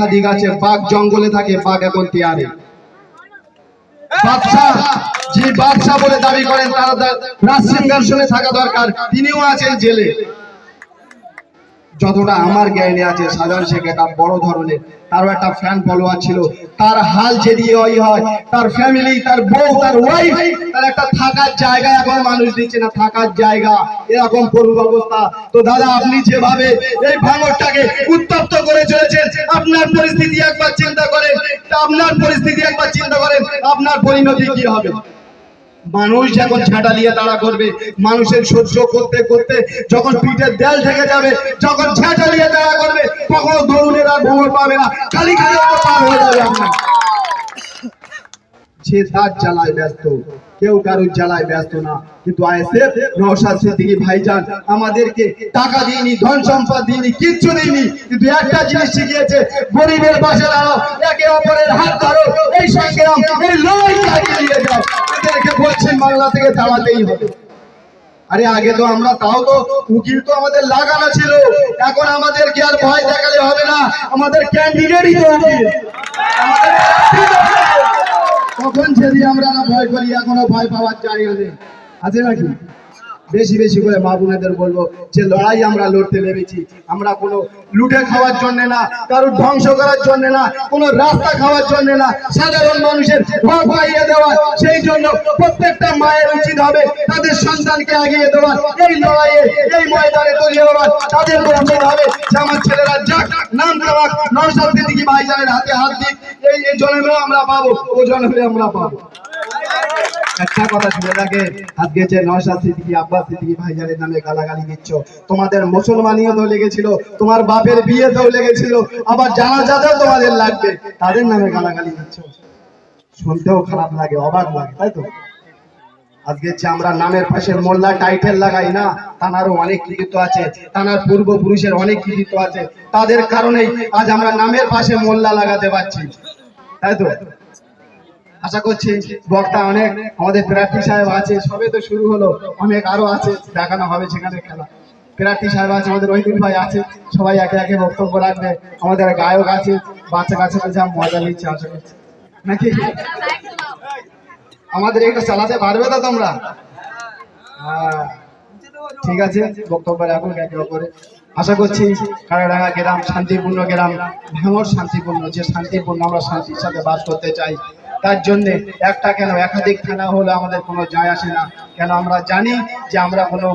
একাধিক আছে বাঘ জঙ্গলে থাকে, বাঘ এখন তিয়ারে। যে বাদশাহ বলে দাবি করেন, তারা রাজসিংহাসনে থাকা দরকার, তিনিও আছেন জেলে। যতটা আমার জ্ঞানে আছে, সাধারণ শেখ এটা বড় ধরনের, তারও একটা ফ্যান ফলোয়ার ছিল তার হাল যেদি ওই হয়, তার ফ্যামিলি তার বউ, তার ওয়াইফ তার একটা থাকার জায়গা এখন মানুষ দিচ্ছে না, থাকার জায়গা। এরকম করুন অবস্থা। তো দাদা, আপনি যেভাবে এই ভাঙরটাকে উত্তপ্ত করে চলেছেন, আপনার পরিস্থিতি একবার চিন্তা করেন। আপনার পরিস্থিতি একবার চিন্তা করেন, আপনার পরিণতি কি হবে? মানুষ যখন ঝাঁটা দিয়ে তাড়া করবে, মানুষের সহ্য করতে করতে যখন পিঠের দেল থেকে যাবে, যখন ঝাঁটা দিয়ে তাড়া করবে, তখন ধরুনের আর পাবে না। খালি খালি পার হয়ে যাবে আপনার যে তার জ্বালায় ব্যস্ত, কেউ কারোর জ্বালায় ব্যস্ত না। কিন্তু আইএসএফ, নওশাদ সিদ্দিকী ভাইজান আমাদেরকে টাকা দিইনি, ধন সম্পদ দিইনি, কিচ্ছু দিইনি। কিন্তু একটা জিনিস শিখিয়েছে, গরিবের পাশে দাঁড়াও, একে অপরের হাত ধরো, এই সংগ্রাম, এই লড়াই চালিয়ে বলছেন বাংলা থেকে দাঁড়াতেই হবে। আরে আগে তো আমরা, তাও তো উকিল তো আমাদের লাগানো ছিল। এখন আমাদের কি আর ভয় দেখালে হবে না। আমাদের ক্যান্ডিডেটই তো উকিল। তখন যদি আমরা না ভয় করি, এখনও ভয় পাওয়ার জায়গা নেই। আছে নাকি? বেশি বেশি করে মা বলব যে লড়াই আমরা লড়তে নেমেছি। আমরা কোনো লুটে খাওয়ার জন্য না, কারোর ধ্বংস করার জন্য না, কোনো রাস্তা খাওয়ার জন্য না, সাধারণ মানুষের দেওয়া, সেই জন্য প্রত্যেকটা মায়ের উচিত হবে তাদের সন্তানকে আগিয়ে দেওয়া এই লড়াইয়ে, এই ময়দানে তৈরি হওয়ার তাদের উচিত হবে। যে আমার ছেলেরা যাক, নাম খাওয়াক নৌসাদ সিদ্দিকী ভাইজানের হাতে হাত দিক, এই জন্মেও আমরা পাবো, ও জন্মে আমরা পাবো। একটা কথা শুনে থাকে আজকে যে নওশাদ সিদ্দিকী আব্বাস সিদ্দিকী ভাইজানের নামে গালাগালি দিচ্ছ। তোমাদের মুসলমানিও মুসলমানিয়তেও লেগেছিল, তোমার বাপের বিয়েতেও লেগেছিল, আবার যারা জানাজাতেও তোমাদের লাগবে, তাদের নামে গালাগালি দিচ্ছ। শুনতেও খারাপ লাগে, অবাক লাগে, তাই তো? আজকে যে আমরা নামের পাশে মোল্লা টাইটেল লাগাই না, তানারও অনেক কৃতিত্ব আছে, তানার পূর্বপুরুষের অনেক কৃতিত্ব আছে, তাদের কারণেই আজ আমরা নামের পাশে মোল্লা লাগাতে পারছি, তাই তো? আশা করছি বক্তা অনেক, আমাদের প্রার্থী সাহেব আছে, সবে তো শুরু হলো, অনেক আরও আছে, দেখানো হবে সেখানে খেলা। প্রার্থী সাহেব আছে, আমাদের রহিদুল ভাই আছে, সবাই একে একে বক্তব্য রাখবে, আমাদের গায়ক আছে, বাচ্চা কাছে যা মজা নিচ্ছে, আশা করছি। নাকি? আমাদের এটা চালাতে পারবে তো তোমরা? হ্যাঁ ঠিক আছে, বক্তব্য রাখুন একে অপরে। আশা করছি কারাডাঙ্গা গ্রাম, শান্তিপূর্ণ গ্রাম ভাঙর শান্তিপূর্ণ, যে শান্তিপূর্ণ আমরা শান্তির সাথে বাস করতে চাই তার জন্য একটা কেন? একাধিক থানা হলে আমাদের কোনো যায় আসে না। কেন? আমরা জানি যে আমরা কোনো